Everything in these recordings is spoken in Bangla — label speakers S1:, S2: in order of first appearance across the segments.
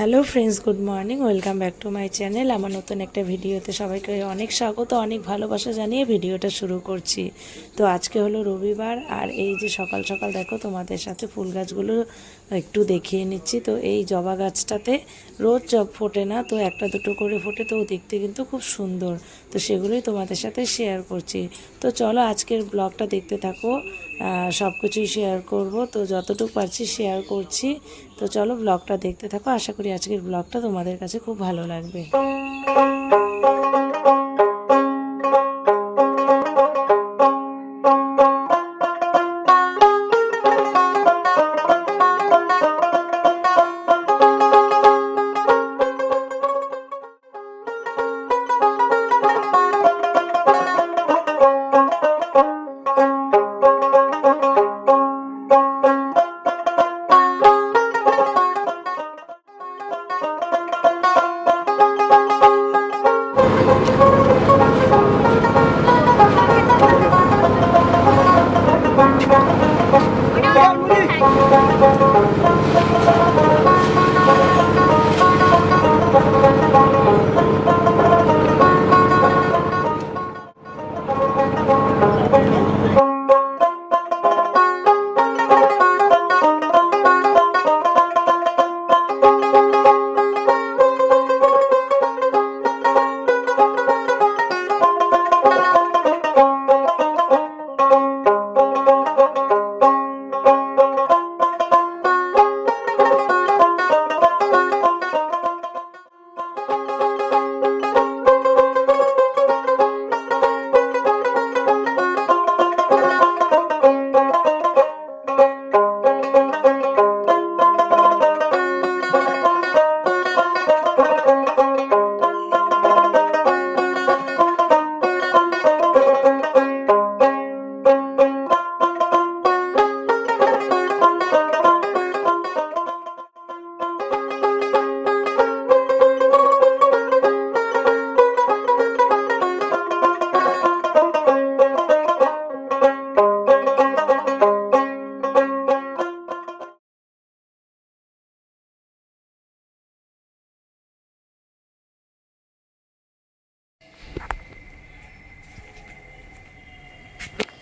S1: Hello friends good morning welcome back to my channel আমার নতুন একটা ভিডিওতে সবাইকে অনেক স্বাগত, অনেক ভালোবাসা জানিয়ে ভিডিওটা শুরু করছি। তো আজকে হলো রবিবার, আর এই যে সকাল সকাল দেখো, তোমাদের সাথে ফুল গাছগুলো একটু দেখিয়ে নিচ্ছি। তো এই জবা গাছটাতে রোজ জব ফোটে না, তো একটা দুটো করে ফোটে, তো দেখতে কিন্তু খুব সুন্দর। তো সেগুলোই তোমাদের সাথে শেয়ার করছি। তো চলো আজকের ব্লগটা দেখতে থাকো সব কিছুই শেয়ার করব। তো যতটুকু পারছি শেয়ার করছি। তো চলো ব্লগটা দেখতে থাকো। আশা করি আজকের ব্লগটা তোমাদের কাছে খুব ভালো লাগবে।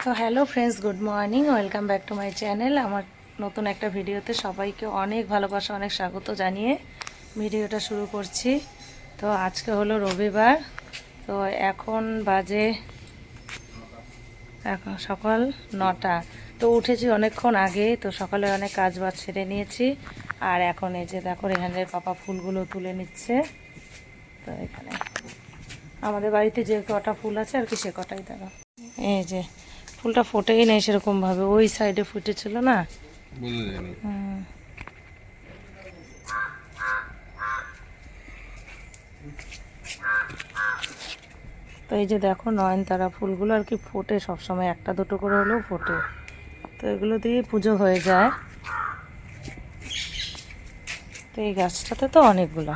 S1: তো hello friends good morning welcome back to my channel আমার নতুন একটা ভিডিওতে সবাইকে অনেক ভালোবাসা, অনেক স্বাগত জানিয়ে ভিডিওটা শুরু করছি। তো আজকে হলো রবিবার। তো এখন বাজে এখন সকাল নটা। তো উঠেছি অনেকক্ষণ আগে, তো সকালে অনেক কাজ বাজ ছেড়ে নিয়েছি। আর এখন এই যে দেখো, রেহানের পাপা ফুলগুলো তুলে নিচ্ছে। তো এখানে। আমাদের বাড়িতে যে কটা ফুল আছে আর কি, সে কটাই দেখো। এই যে ফুলটা ফোটেই নেই সেরকমভাবে ওই সাইডে ফুটেছিল না। তো এই যে দেখো নয়নতারা ফুলগুলো আর কি ফোটে সবসময় একটা দুটো করে হলেও ফোটে। তো এগুলো দিয়ে পুজো হয়ে যায়। তো এই গাছটাতে তো অনেকগুলো।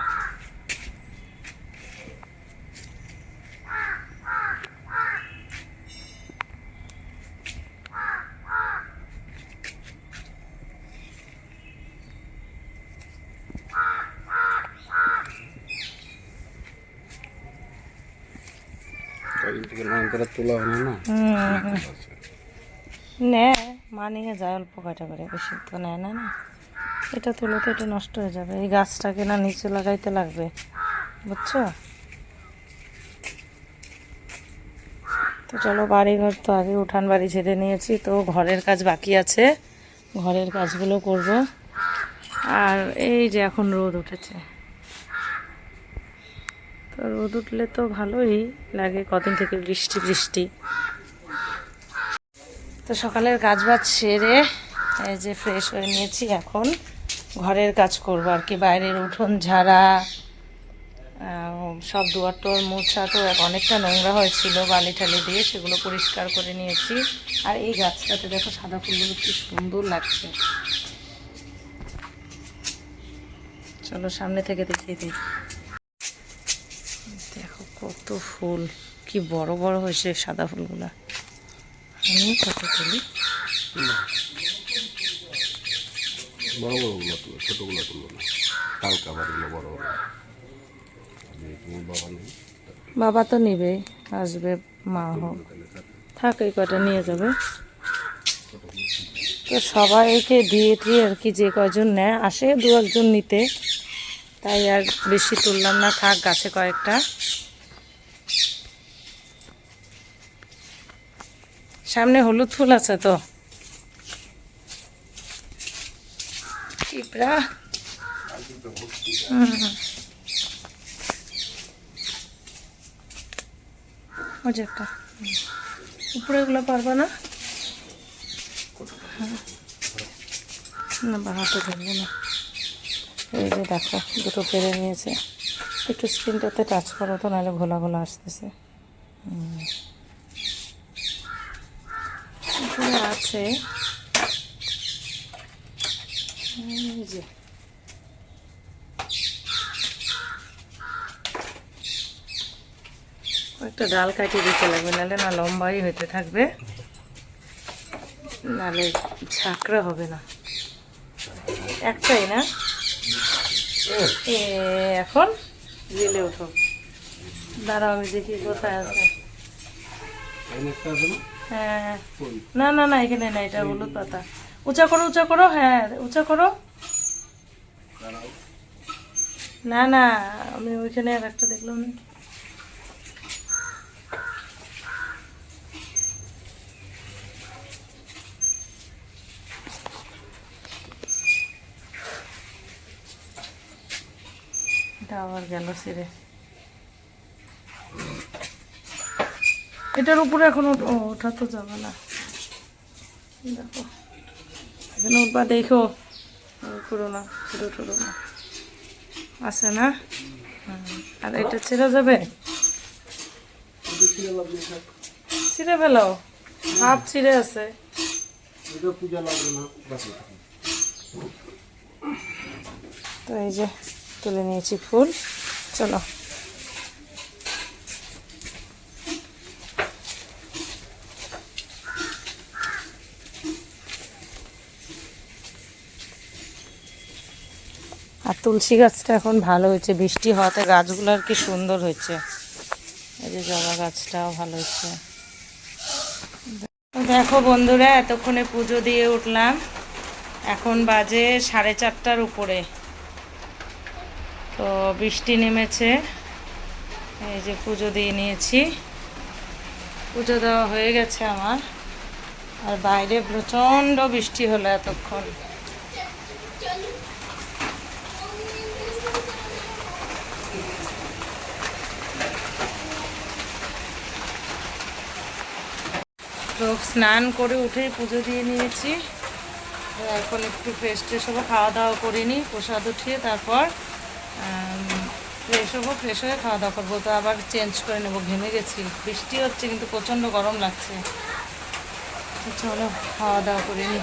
S1: এটা তুলে তো এটা নষ্ট হয়ে যাবে। এই গাছটাকে না নিচে লাগাইতে লাগবে, বুঝছ? তো চলো বাড়ি ঘর তো আগে উঠান বাড়ি ছেড়ে নিয়েছি, তো ঘরের কাজ বাকি আছে। ঘরের কাজগুলো করব। আর এই যে এখন রোদ উঠেছে। রোদ উঠলে তো ভালোই লাগে কদিন থেকে বৃষ্টি বৃষ্টি। তো সকালের কাজ বাজ সেরে এই যে ফ্রেশ হয়ে নিয়েছি, এখন ঘরের কাজ করব আর কি। বাইরের উঠোন ঝাড়া সব দুয়ার টোয়ার মোছা তো অনেকটা নোংরা হয়েছিল, বালি ঠালি দিয়ে সেগুলো পরিষ্কার করে নিয়েছি। আর এই গাছটাতে দেখো সাদা ফুলগুলো কি সুন্দর লাগছে। চলো সামনে থেকে দেখিয়ে দিই। কত ফুল কি বড় বড় হয়েছে সাদা ফুলগুলা। আমি কত তুলি?
S2: বড় বড়গুলো তুলো ছোটোগুলো তুলো না। হালকা বাড়িগুলো বড় বড় বাবা নেই
S1: বাবা তো নেবে আসবে মা হোক। থাক এই কটা নিয়ে যাবে। তো সবাইকে দিয়ে দিয়ে আর কি যে কয়জন নেয় আসে দু একজন নিতে। তাই আর বেশি তুললাম না থাক গাছে কয়েকটা। সামনে হলুদ ফুল আছে তো। উপরে এগুলো পারবা না? হ্যাঁ। না, বা হাতে না। এই যে দেখো, দুটো পেরে নিয়েছে। একটু স্ক্রিনটাতে টাচ করো তো নাহলে ঘোলা ঘোলা আসতেছে। আছে। যে। একটা ডাল কাটিয়ে দিতে লাগবে নাহলে না লম্বাই হতে থাকবে। নাহলে ঝাঁকড়া হবে না। একটাই না? এখন? জেলে ওঠো। দাঁড়াও আমি দেখি কোথায় আছে। হ্যাঁ। না না না এখানে না এটা হলুদ পাতা। উঁচা করো উঁচা করো হ্যাঁ উঁচা করো। না না আমি ওইখানে আর একটা দেখলাম। না এটা আবার গেল সিরে এটার উপরে এখন ওঠ- তো যাবে না। দেখো। এখানে উঠবা, দেখো। করো না ছোটো ছোটো না আছে না? আর এটা ছেড়ে যাবে? ছিঁড়ে ফেলো। হাফ ছিঁড়ে আছে। তো এই যে তুলে নিয়েছি ফুল। চলো। আর তুলসী গাছটা এখন ভালো হয়েছে। বৃষ্টি হওয়াতে গাছগুলো আর কি সুন্দর হয়েছে। এই যে জবা গাছটাও ভালো হয়েছে। দেখো বন্ধুরা, এতক্ষণে পুজো দিয়ে উঠলাম। এখন বাজে সাড়ে চারটার উপরে। তো বৃষ্টি নেমেছে। এই যে পুজো দিয়ে নিয়েছি। পুজো দেওয়া হয়ে গেছে আমার। আর বাইরে প্রচণ্ড বৃষ্টি হলো এতক্ষণ। তো স্নান করে উঠেই পুজো দিয়ে নিয়েছি। এখন একটু ফ্রেশ ট্রেশ হব খাওয়া দাওয়া করিনি প্রসাদ উঠিয়ে তারপর ফ্রেশ হব ফ্রেশ হয়ে খাওয়া দাওয়া করব। তো আবার চেঞ্জ করে নেব, ঘেমে গেছি। বৃষ্টি হচ্ছে, কিন্তু প্রচণ্ড গরম লাগছে। চলো খাওয়া দাওয়া করে নিই